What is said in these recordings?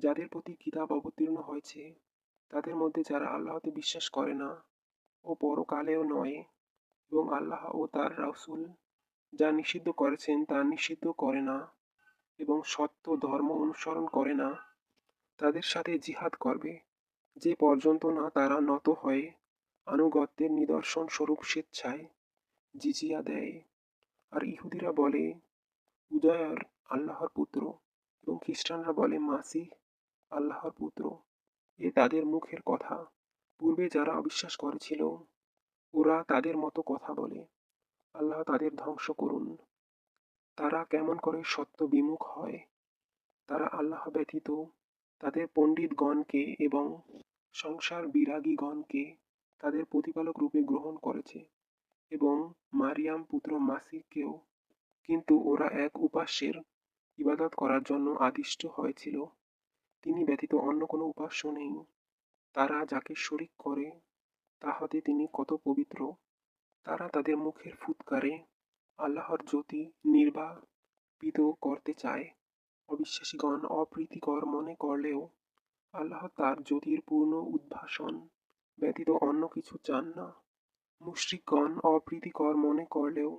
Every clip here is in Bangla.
যাদের প্রতি কিতাব অবতীর্ণ হয়েছে, তাদের মধ্যে যারা আল্লাহতে বিশ্বাস করে না ও পরকালেও নয় এবং আল্লাহ ও তার রাসূল যা নিষিদ্ধ করেছেন তা নিষিদ্ধ করে না এবং সত্য ধর্ম অনুসরণ করে না, তাদের সাথে জিহাদ করবে। যে পর্যন্ত না তারা নত হয়ে আনুগত্যের নিদর্শন স্বরূপ স্বেচ্ছায় জিজিয়া দেয়। আর ইহুদিরা বলে, উদয়র আল্লাহর পুত্র এবং খ্রিস্টানরা বলে, মাসিহ আল্লাহর পুত্র, এ তাদের মুখের কথা। পূর্বে যারা অবিশ্বাস করেছিল, ওরা তাদের মতো কথা বলে। আল্লাহ তাদের ধ্বংস করুন। তারা কেমন করে সত্য বিমুখ হয়। তারা আল্লাহ ব্যতীত তাদের পণ্ডিতগণকে এবং সংসার বিরাগীগণকে তাদের প্রতিপালক রূপে গ্রহণ করেছে এবং মারিয়াম পুত্র মাসিককেও। কিন্তু ওরা এক উপাস্যের ইবাদত করার জন্য আদিষ্ট হয়েছিল। তিনি ব্যতীত অন্য কোনো উপাস্য নেই। তারা যাকে শরিক করে, তাহাতে তিনি কত পবিত্র। তারা তাদের মুখের ফুৎকারে আল্লাহর জ্যোতি নির্বাপিত করতে চায়। অবিশ্বাসীগণ অপ্রীতিকর মনে করলেও আল্লাহ তার জ্যোতির পূর্ণ উদ্ভাসন ব্যতীত অন্য কিছু চান না। মুশরিকগণ অপ্রীতিকর মনে করলেও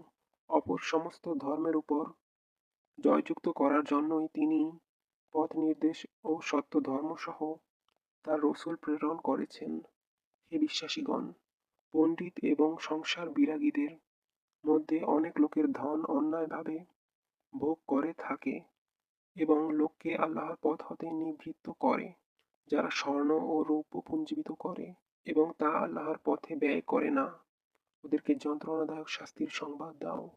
অপর সমস্ত ধর্মের উপর জয়যুক্ত করার জন্যই তিনি পথ নির্দেশ ও সত্য ধর্মসহ তার রসুল প্রেরণ করেছেন হে বিশ্বাসীগণ। পণ্ডিত এবং সংসার বিরাগীদের মধ্যে অনেক লোকের ধন অন্যায়ভাবে ভোগ করে থাকে এবং লোককে আল্লাহর পথ হতে নিবৃত্ত করে, যারা স্বর্ণ ও রৌপ্য পুঞ্জীবিত করে এবং তা আল্লাহর পথে ব্যয় করে না। ওদেরকে যন্ত্রণাদায়ক শাস্তির সংবাদ দাও।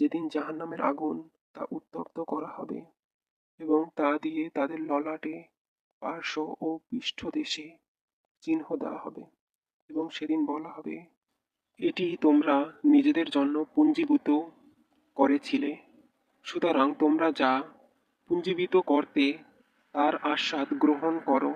যেদিন জাহান্নামের আগুন তা উত্তপ্ত করা হবে এবং তা দিয়ে তাদের ললাটে, পার্শ্ব ও পৃষ্ঠদেশে চিহ্ন দেওয়া হবে এবং সেদিন বলা হবে, এটি তোমরা নিজেদের জন্য পুঞ্জীভূত করেছিলে। সুতরাং তোমরা যা পুঞ্জীভূত করতে তার আস্বাদ গ্রহণ করো